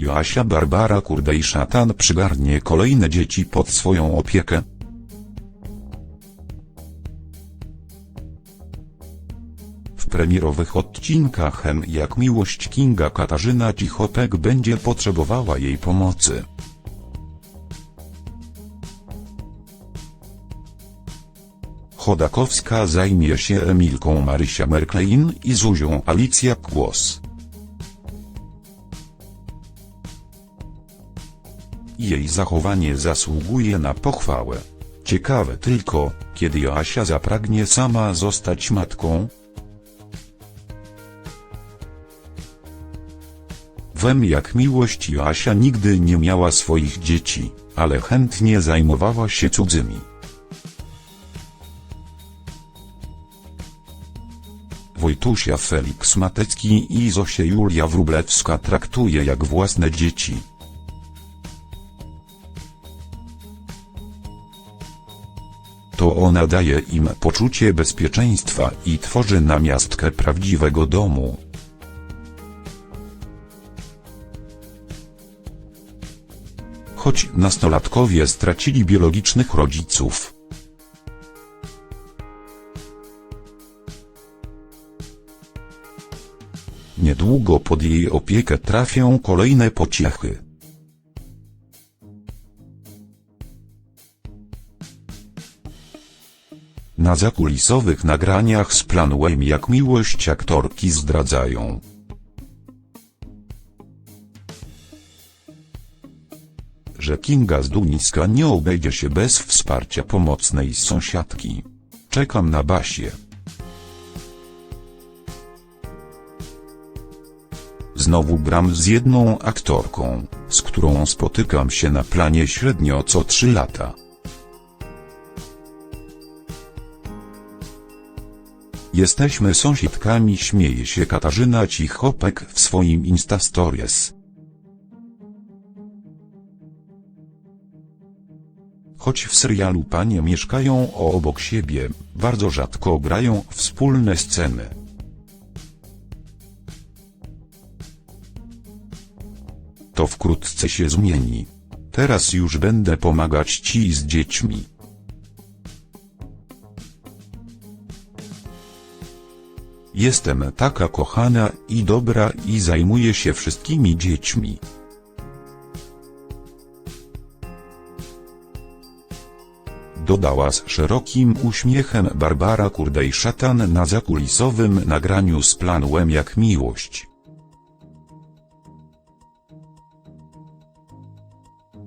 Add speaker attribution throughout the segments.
Speaker 1: Joasia Barbara Kurde i Szatan przygarnie kolejne dzieci pod swoją opiekę. W premierowych odcinkach M jak miłość Kinga Katarzyna Cichopek będzie potrzebowała jej pomocy. Chodakowska zajmie się Emilką Marysia Merklein i Zuzią Alicja Kłos. Jej zachowanie zasługuje na pochwałę. Ciekawe tylko, kiedy Joasia zapragnie sama zostać matką, Wem jak miłość Joasia nigdy nie miała swoich dzieci, ale chętnie zajmowała się cudzymi. Wojtusia Felix Matecki i Zosia Julia Wróblewska traktuje jak własne dzieci. To ona daje im poczucie bezpieczeństwa i tworzy namiastkę prawdziwego domu. Choć nastolatkowie stracili biologicznych rodziców. Niedługo pod jej opiekę trafią kolejne pociechy. Na zakulisowych nagraniach z Planłem jak miłość aktorki zdradzają. że Kinga z Duniska nie obejdzie się bez wsparcia pomocnej sąsiadki. Czekam na Basię. Znowu gram z jedną aktorką, z którą spotykam się na planie średnio co trzy lata. Jesteśmy sąsiadkami śmieje się Katarzyna Cichopek w swoim Instastories. Choć w serialu panie mieszkają obok siebie, bardzo rzadko grają wspólne sceny. To wkrótce się zmieni. Teraz już będę pomagać ci z dziećmi. Jestem taka kochana i dobra i zajmuję się wszystkimi dziećmi. Dodała z szerokim uśmiechem Barbara Kurdej-Szatan na zakulisowym nagraniu z Planłem jak miłość.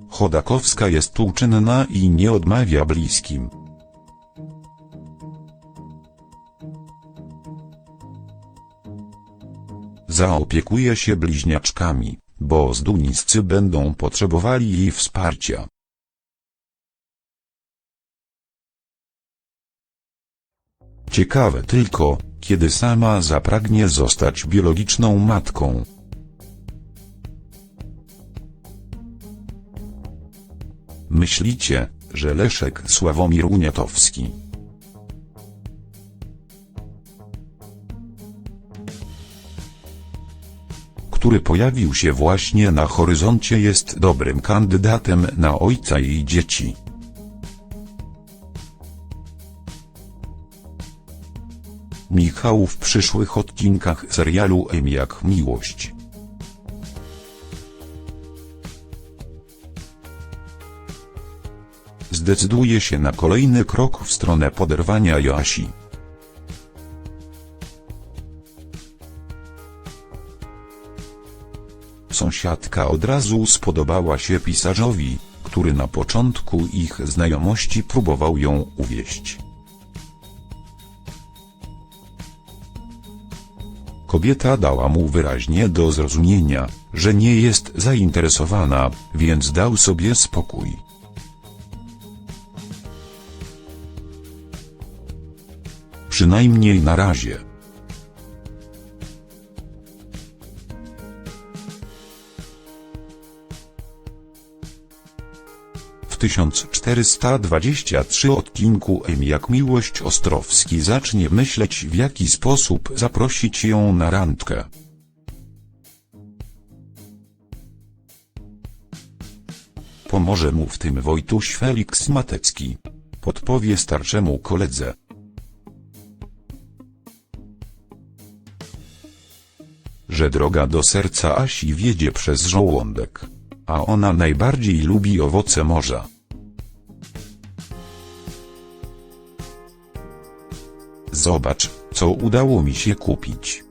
Speaker 1: Chodakowska jest uczynna i nie odmawia bliskim. Zaopiekuje się bliźniaczkami, bo zduniscy będą potrzebowali jej wsparcia. Ciekawe tylko, kiedy sama zapragnie zostać biologiczną matką. Myślicie, że Leszek Sławomir Uniatowski który pojawił się właśnie na horyzoncie jest dobrym kandydatem na ojca jej dzieci. Michał w przyszłych odcinkach serialu M jak miłość. Zdecyduje się na kolejny krok w stronę poderwania Joasi. Sąsiadka od razu spodobała się pisarzowi, który na początku ich znajomości próbował ją uwieść. Kobieta dała mu wyraźnie do zrozumienia, że nie jest zainteresowana, więc dał sobie spokój. Przynajmniej na razie. 1423 odcinku M jak miłość Ostrowski zacznie myśleć w jaki sposób zaprosić ją na randkę. Pomoże mu w tym Wojtuś Felix Matecki. Podpowie starszemu koledze. Że droga do serca Asi wiedzie przez żołądek. A ona najbardziej lubi owoce morza. Zobacz, co udało mi się kupić.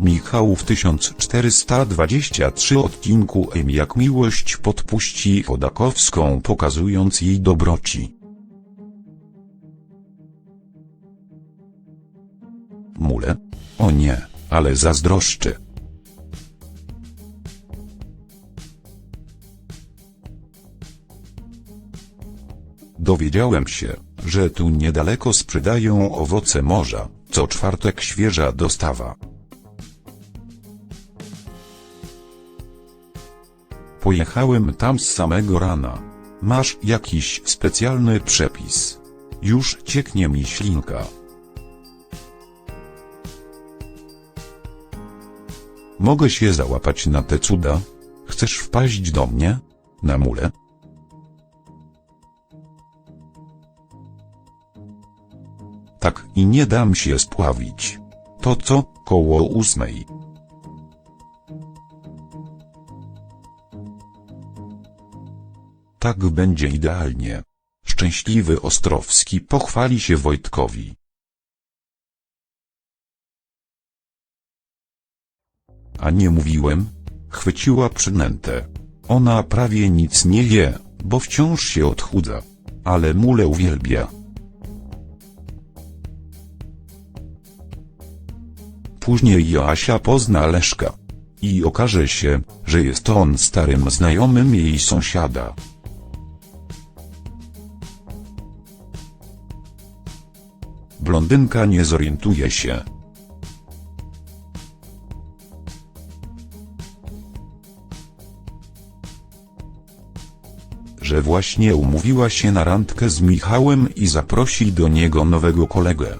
Speaker 1: Michał w 1423 odcinku M jak miłość podpuści Chodakowską pokazując jej dobroci. Mule? O nie, ale zazdroszczy. Dowiedziałem się, że tu niedaleko sprzedają owoce morza, co czwartek świeża dostawa. Pojechałem tam z samego rana. Masz jakiś specjalny przepis. Już cieknie mi ślinka. Mogę się załapać na te cuda? Chcesz wpaść do mnie? Na mule? Tak i nie dam się spławić. To co, koło ósmej. Tak będzie idealnie. Szczęśliwy Ostrowski pochwali się Wojtkowi. A nie mówiłem? Chwyciła przynętę. Ona prawie nic nie je, bo wciąż się odchudza. Ale mule uwielbia. Później Joasia pozna Leszka. I okaże się, że jest on starym znajomym jej sąsiada. Blondynka nie zorientuje się. Że właśnie umówiła się na randkę z Michałem i zaprosi do niego nowego kolegę.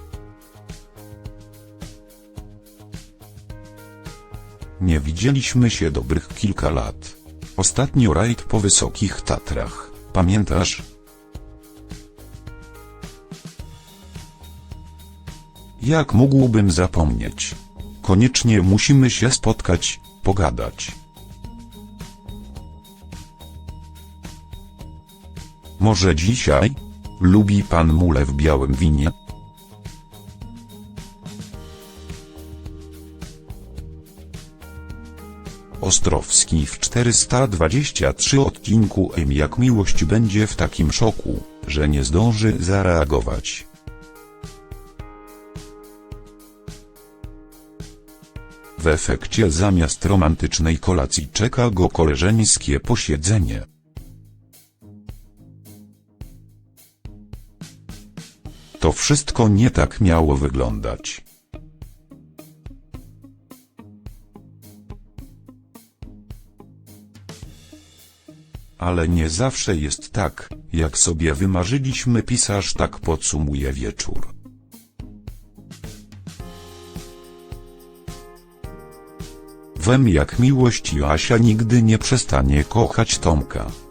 Speaker 1: Nie widzieliśmy się dobrych kilka lat. Ostatnio rajd po wysokich Tatrach, pamiętasz? Jak mógłbym zapomnieć? Koniecznie musimy się spotkać, pogadać. Może dzisiaj? Lubi pan mule w białym winie? Ostrowski w 423 odcinku M jak miłość będzie w takim szoku, że nie zdąży zareagować. W efekcie zamiast romantycznej kolacji czeka go koleżeńskie posiedzenie. To wszystko nie tak miało wyglądać. Ale nie zawsze jest tak, jak sobie wymarzyliśmy pisarz tak podsumuje wieczór. Wem jak miłość Joasia nigdy nie przestanie kochać Tomka.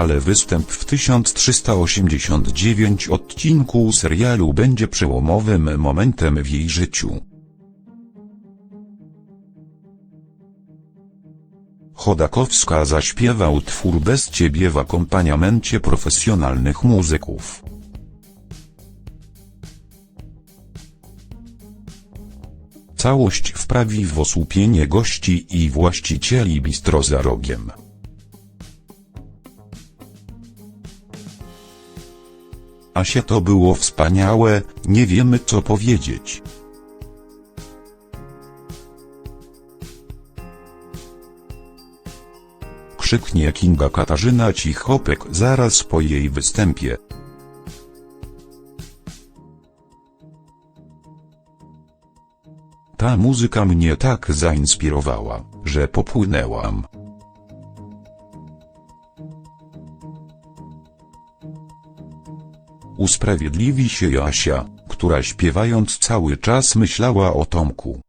Speaker 1: Ale występ w 1389 odcinku serialu będzie przełomowym momentem w jej życiu. Chodakowska zaśpiewa utwór bez ciebie w akompaniamencie profesjonalnych muzyków. Całość wprawi w osłupienie gości i właścicieli bistro za rogiem. Asie to było wspaniałe, nie wiemy co powiedzieć. Krzyknie Kinga Katarzyna Cichopek zaraz po jej występie. Ta muzyka mnie tak zainspirowała, że popłynęłam. Usprawiedliwi się Jasia, która śpiewając cały czas myślała o Tomku.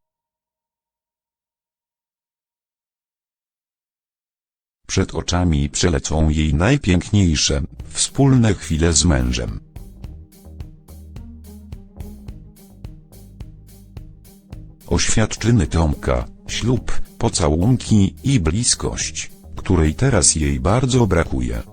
Speaker 1: Przed oczami przelecą jej najpiękniejsze, wspólne chwile z mężem. Oświadczyny Tomka, ślub, pocałunki i bliskość, której teraz jej bardzo brakuje.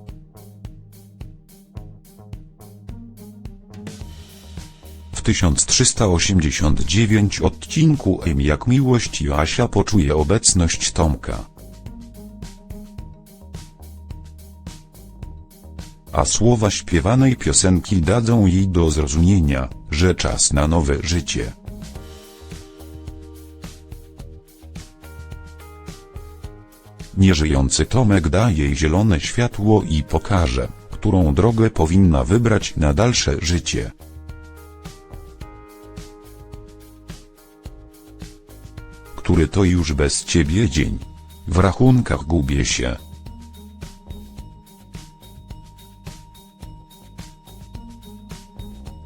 Speaker 1: 1389 odcinku M jak miłość Joasia poczuje obecność Tomka. A słowa śpiewanej piosenki dadzą jej do zrozumienia, że czas na nowe życie. Nieżyjący Tomek da jej zielone światło i pokaże, którą drogę powinna wybrać na dalsze życie. Który to już bez ciebie dzień. W rachunkach gubię się.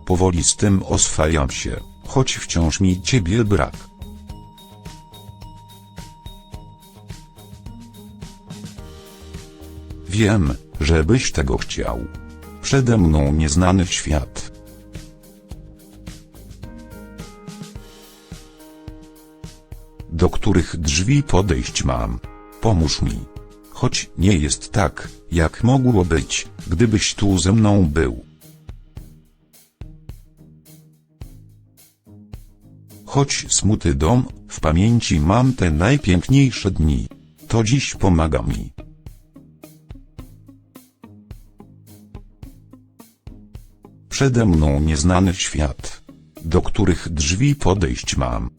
Speaker 1: Powoli z tym oswajam się, choć wciąż mi ciebie brak. Wiem, że byś tego chciał. Przede mną nieznany świat. Których drzwi podejść mam. Pomóż mi. Choć nie jest tak, jak mogło być, gdybyś tu ze mną był. Choć smuty dom, w pamięci mam te najpiękniejsze dni. To dziś pomaga mi. Przede mną nieznany świat. Do których drzwi podejść mam.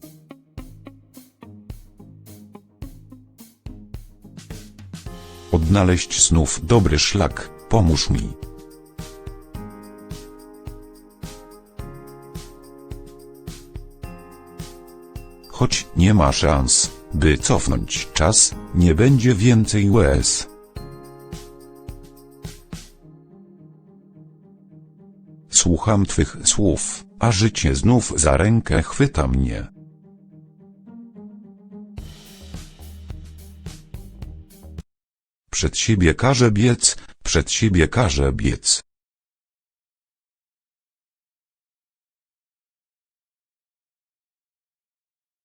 Speaker 1: Odnaleźć znów dobry szlak, pomóż mi. Choć nie ma szans, by cofnąć czas, nie będzie więcej łez. Słucham Twych słów, a życie znów za rękę chwyta mnie. Przed siebie każę biec, przed siebie każę biec.